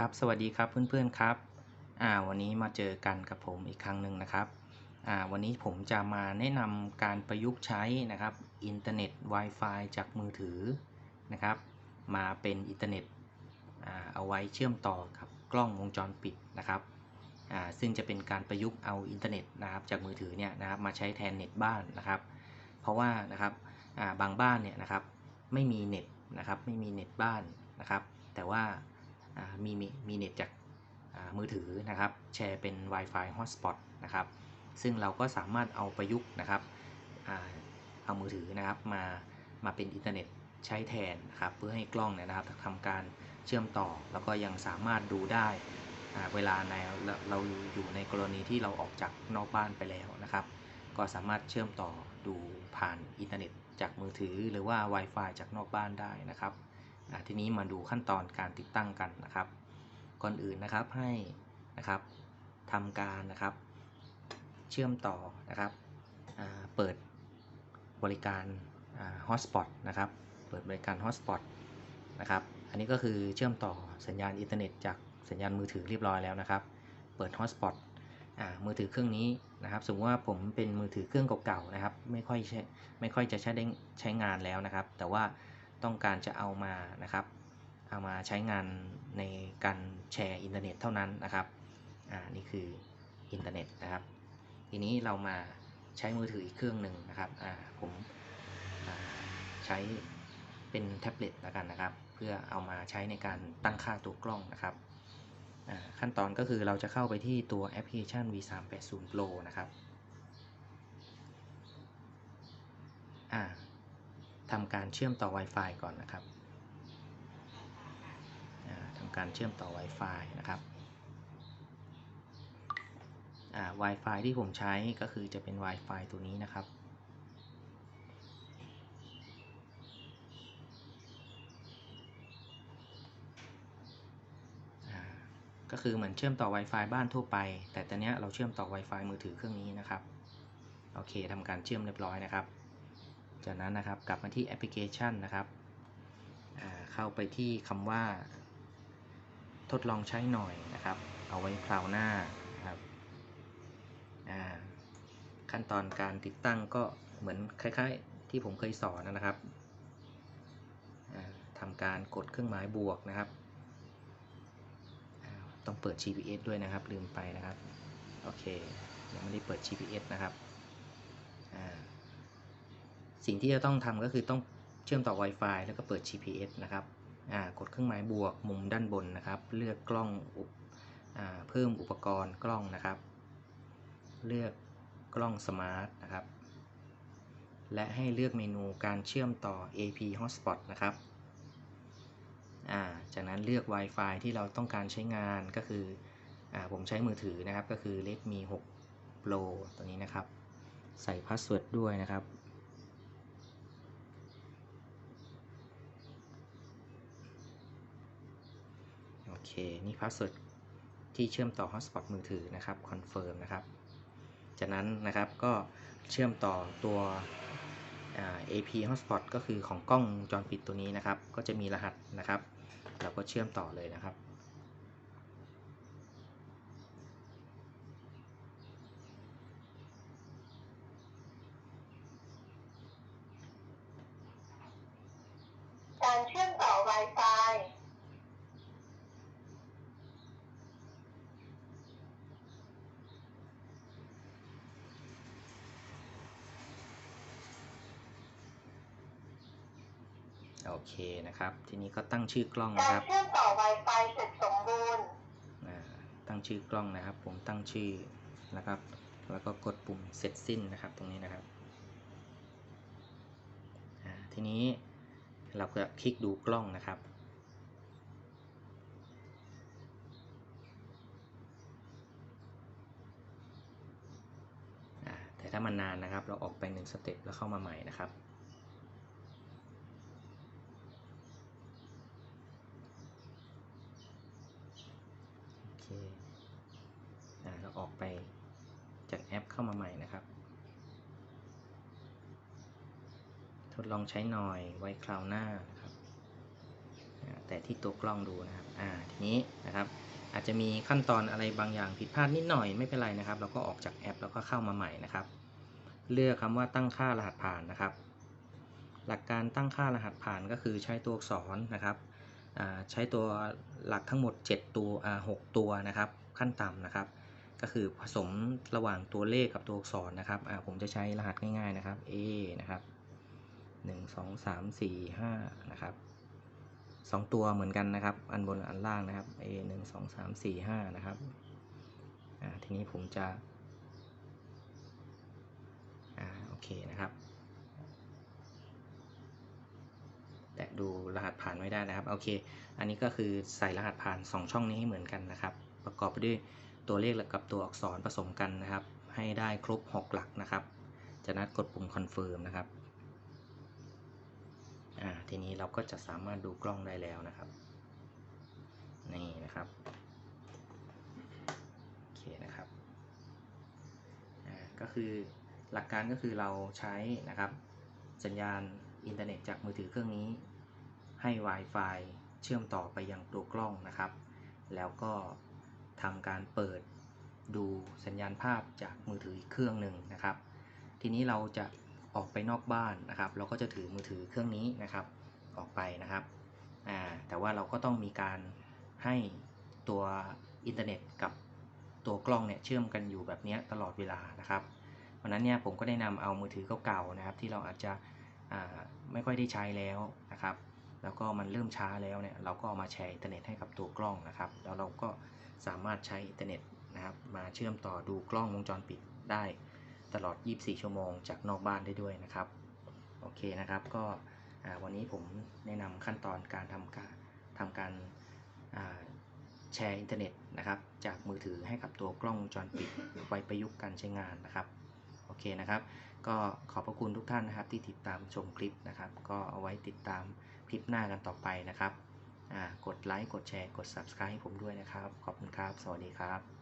ครับสวัสดีครับเพื่อนๆครับอ่าวันนี้มาเจอกันกับผมอีกครั้งหนึ่งนะครับอ่าวันนี้ผมจะมาแนะนำการประยุกต์ใช้นะครับอินเทอร์เน็ต Wi-Fi จากมือถือนะครับ มาเป็นอินเทอร์เน็ตอ่าเอาไว้เชื่อมต่อกับกล้องวงจรปิดนะครับอ่าซึ่งจะเป็นการประยุกต์เอาอินเทอร์เน็ตนะครับจากมือถือเนี่ยนะครับมาใช้แทนเน็ตบ้านนะครับ เพราะว่านะครับอ่าบางบ้านเนี่ยนะครับไม่มีเน็ตนะครับไม่มีเน็ตบ้านนะครับ แต่ว่า มีมีเน็ตจากมือถือนะครับ แชร์เป็น Wi-Fi Hotspot นะครับ ซึ่งเราก็สามารถเอาประยุกต์นะครับเอามือถือนะครับมามาเป็นอินเทอร์เน็ตใช้แทนนะครับ เพื่อให้กล้องเนี่ยนะครับทำการเชื่อมต่อ แล้วก็ยังสามารถดูได้เวลาในเราอยู่ในกรณีที่เราออกจากนอกบ้านไปแล้วนะครับ ก็สามารถเชื่อมต่อดูผ่านอินเทอร์เน็ตจากมือถือหรือว่า Wi-Fi จากนอกบ้านได้นะครับ ทีนี้มาดูขั้นตอนการติดตั้งกันนะครับ ก่อนอื่นนะครับให้นะครับทำการนะครับเชื่อมต่อนะครับเปิดบริการฮอตสปอตนะครับเปิดบริการฮอตสปอตนะครับอันนี้ก็คือเชื่อมต่อสัญญาณอินเทอร์เน็ตจากสัญญาณมือถือเรียบร้อยแล้วนะครับ เปิดฮอตสปอตมือถือเครื่องนี้นะครับ สมมติว่าผมเป็นมือถือเครื่องเก่าๆนะครับ ไม่ค่อยใช้ไม่ค่อยจะใช้ได้ใช้งานแล้วนะครับ แต่ว่า ต้องการจะเอามานะครับเอามาใช้งานในการแชร์อินเทอร์เน็ตเท่านั้นนะครับอ่านี่คืออินเทอร์เน็ตนะครับ ทีนี้เรามาใช้มือถืออีกเครื่องหนึ่งนะครับอ่าผมใช้เป็นแท็บเล็ตแล้วกันนะครับ เพื่อเอามาใช้ในการตั้งค่าตัวกล้องนะครับขั้นตอนก็คือเราจะเข้าไปที่ตัวแอปพลิเคชัน V380 Pro นะครับอ่า ทำการเชื่อมต่อ Wi-Fi ก่อนนะครับทำการเชื่อมต่อ Wi-Fi นะครับ Wi-Fi ที่ผมใช้ก็คือจะเป็น Wi-Fi ตัวนี้นะครับก็คือเหมือนเชื่อมต่อ Wi-Fi บ้านทั่วไป แต่ตอนนี้เราเชื่อมต่อ Wi-Fi มือถือเครื่องนี้นะครับ โอเคทำการเชื่อมเรียบร้อยนะครับ จากนั้นนะครับกลับมาที่แอปพลิเคชันนะครับเข้าไปที่คำว่า ทดลองใช้หน่อยนะครับ เอาไว้คราวหน้าครับขั้นตอนการติดตั้งก็เหมือนคล้ายๆ ที่ผมเคยสอนนะครับทำการกดเครื่องหมายบวกนะครับ ต้องเปิด GPS ด้วยนะครับลืมไปนะครับ โอเค ยังไม่ได้เปิด GPS นะครับ สิ่งที่จะต้องทำก็คือต้องเชื่อมต่อ Wi-Fi แล้วก็เปิด GPS นะครับกดเครื่องหมายบวกมุมด้านบนนะครับ เลือกกล้องเพิ่มอุปกรณ์กล้องนะครับ เลือกกล้องสมาร์ทนะครับ และให้เลือกเมนูการเชื่อมต่อ AP Hotspot นะครับจากนั้นเลือก Wi-Fi ที่เราต้องการใช้งานก็คืออผมใช้มือถือนะครับ ก็คือ Redmi 6 Pro ตัวนี้นะครับ ใส่พาสเวิร์ดด้วยนะครับ เค นี่พาสเวิร์ดที่เชื่อมต่อ Hotspot มือถือนะครับคอนเฟิร์มนะครับ จากนั้นนะครับก็เชื่อมต่อตัว AP Hotspot ก็คือของกล้องจอปิดตัวนี้นะครับ ก็จะมีรหัสนะครับ เราก็เชื่อมต่อเลยนะครับการเชื่อมต่อ Wi-Fi โอเคนะครับ ทีนี้ก็ตั้งชื่อกล้องนะครับเชื่อมต่อ Wi-Fi เสร็จสมบูรณ์ตั้งชื่อกล้องนะครับ ผมตั้งชื่อนะครับ แล้วก็กดปุ่มเสร็จสิ้นนะครับ ตรงนี้นะครับทีนี้เราก็คลิกดูกล้องนะครับแต่ถ้ามันนานนะครับ เราออกไปหนึ่งสเต็ปแล้วเข้ามาใหม่นะครับเราออกไปจากแอป เข้ามาใหม่นะครับ ทดลองใช้หน่อยไว้คราวหน้านะครับ แต่ที่ตัวกล้องดูนะครับ อ่า ทีนี้นะครับ อาจจะมีขั้นตอนอะไรบางอย่างผิดพลาดนิดหน่อยไม่เป็นไรนะครับ เราก็ออกจากแอปแล้วก็เข้ามาใหม่นะครับ เลือกคำว่าตั้งค่ารหัสผ่านนะครับ หลักการตั้งค่ารหัสผ่านก็คือใช้ตัวอักษรนะครับอ่าใช้ตัวหลักทั้งหมด 7 ตัวอ่า6ตัวนะครับ ขั้นต่ำนะครับ ก็คือผสมระหว่างตัวเลขกับตัวอักษรนะครับอ่าผมจะใช้รหัสง่ายๆนะครับ A นะครับ1 2 3 4 5นะครับสองตัวเหมือนกันนะครับ อันบนอันล่างนะครับ A 1 2 3 4 5นะครับอ่าทีนี้ผมจะอ่าโอเคนะครับแต่ดูรหัสผ่านไม่ได้นะครับ โอเค อันนี้ก็คือใส่รหัสผ่าน 2 ช่องนี้ให้เหมือนกันนะครับ ประกอบไปด้วย ตัวเลขกับตัวอักษรผสมกันนะครับ ให้ได้ครบ 6 หลักนะครับ จากนั้นกดปุ่มคอนเฟิร์มนะครับอ่าทีนี้เราก็จะสามารถดูกล้องได้แล้วนะครับ นี่นะครับโอเคนะครับอ่าก็คือหลักการก็คือเราใช้นะครับ สัญญาณอินเทอร์เน็ตจากมือถือเครื่องนี้ ให้ Wi-Fi เชื่อมต่อไปยังตัวกล้องนะครับ แล้วก็ ทำการเปิดดูสัญญาณภาพจากมือถืออีกเครื่องหนึ่งนะครับ ทีนี้เราจะออกไปนอกบ้านนะครับ เราก็จะถือมือถือเครื่องนี้นะครับ ออกไปนะครับอ่าแต่ว่าเราก็ต้องมีการให้ตัวอินเทอร์เน็ตกับตัวกล้องเนี่ยเชื่อมกันอยู่แบบนี้ตลอดเวลานะครับวันนั้นเนี่ยผมก็ได้นำเอามือถือเก่าๆนะครับที่เราอาจจะอ่าไม่ค่อยได้ใช้แล้วนะครับ แล้วก็มันเริ่มช้าแล้วเนี่ยเราก็เอามาแชร์อินเทอร์เน็ตให้กับตัวกล้องนะครับ แล้วเราก็ สามารถใช้อินเทอร์เน็ตนะครับมาเชื่อมต่อดูกล้องวงจรปิดได้ตลอด 24 ชั่วโมงจากนอกบ้านได้ด้วยนะครับ โอเคนะครับก็วันนี้ผมแนะนำขั้นตอนการทำการทำการแชร์อินเทอร์เน็ตนะครับ จากมือถือให้กับตัวกล้องวงจรปิดไว้ประยุกต์การใช้งานนะครับ โอเคนะครับ ก็ขอบพระคุณทุกท่านนะครับที่ติดตามชมคลิปนะครับ ก็เอาไว้ติดตามคลิปหน้ากันต่อไปนะครับ กดไลค์กดแชร์กด subscribe ให้ผมด้วยนะครับ ขอบคุณครับ สวัสดีครับ